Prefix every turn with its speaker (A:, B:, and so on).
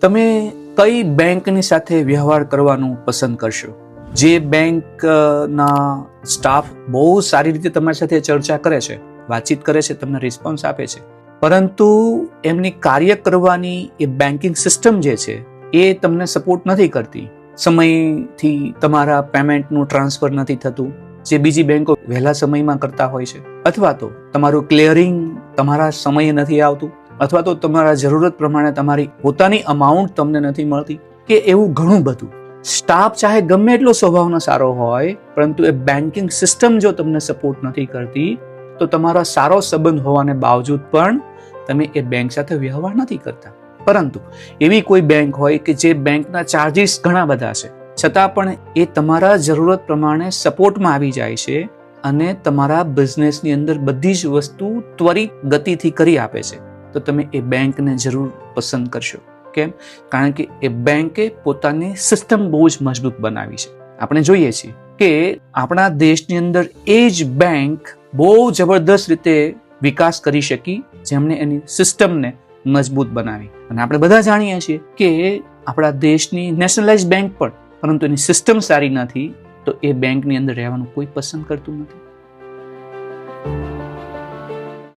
A: તમે કઈ બેંકની સાથે વ્યવહાર કરવાનું પસંદ કરશો? જે બેંકના સ્ટાફ બહુ સારી રીતે તમારી સાથે ચર્ચા કરે છે, વાતચીત કરે છે, તમને રિસ્પોન્સ આપે છે. પરંતુ એમની કાર્ય કરવાની એ બેન્કિંગ સિસ્ટમ જે છે, એ તમને સપોર્ટ નથી કરતી. સમયથી તમારા પેમેન્ટનું ટ્રાન્સફર નથી થતું. જે બીજી બેંકો વહેલા સમયમાં કરતા હોય છે. અથવા તો તમારું ક્લિયરિંગ તમારા સમયે નથી આવતું. અથવા તો તમારા જરૂરત પ્રમાણે તમારી પોતાની અમાઉન્ટ તમને નથી મળતી, કે એવું ઘણું બધું. સ્ટાફ ચાહે ગમે એટલો સ્વભાવનો સારો હોય, પરંતુ એ બેન્કિંગ સિસ્ટમ જો તમને સપોર્ટ નથી કરતી, તો તમારો સારો સંબંધ હોવાને બાવજૂદ પણ તમે એ બેંક સાથે વ્યવહાર નથી કરતા. પરંતુ એવી કોઈ બેંક હોય કે જે બેંકના ચાર્જિસ ઘણા બધા છે, છતાં પણ એ તમારા જરૂરત પ્રમાણે સપોર્ટમાં આવી જાય છે અને તમારા બિઝનેસની અંદર બધી જ વસ્તુ ત્વરિત ગતિથી કરી આપે છે. તો તમે એ બેંકને જરૂર પસંદ કરશો. કેમ? કારણ કે એ બેંકે પોતાની સિસ્ટમ બહુ જ મજબૂત બનાવી છે. આપણે જોઈએ છીએ કે આપણા દેશની અંદર એ જ બેંક બહુ જબરદસ્ત રીતે વિકાસ કરી શકી, જેમણે એની સિસ્ટમને મજબૂત બનાવી. અને આપણે બધા જાણીએ છીએ કે આપણા દેશની નેશનલાઇઝ બેંક પણ, પરંતુ એની સિસ્ટમ સારી નથી, તો એ બેંકની અંદર રહેવાનું કોઈ પસંદ કરતું નથી.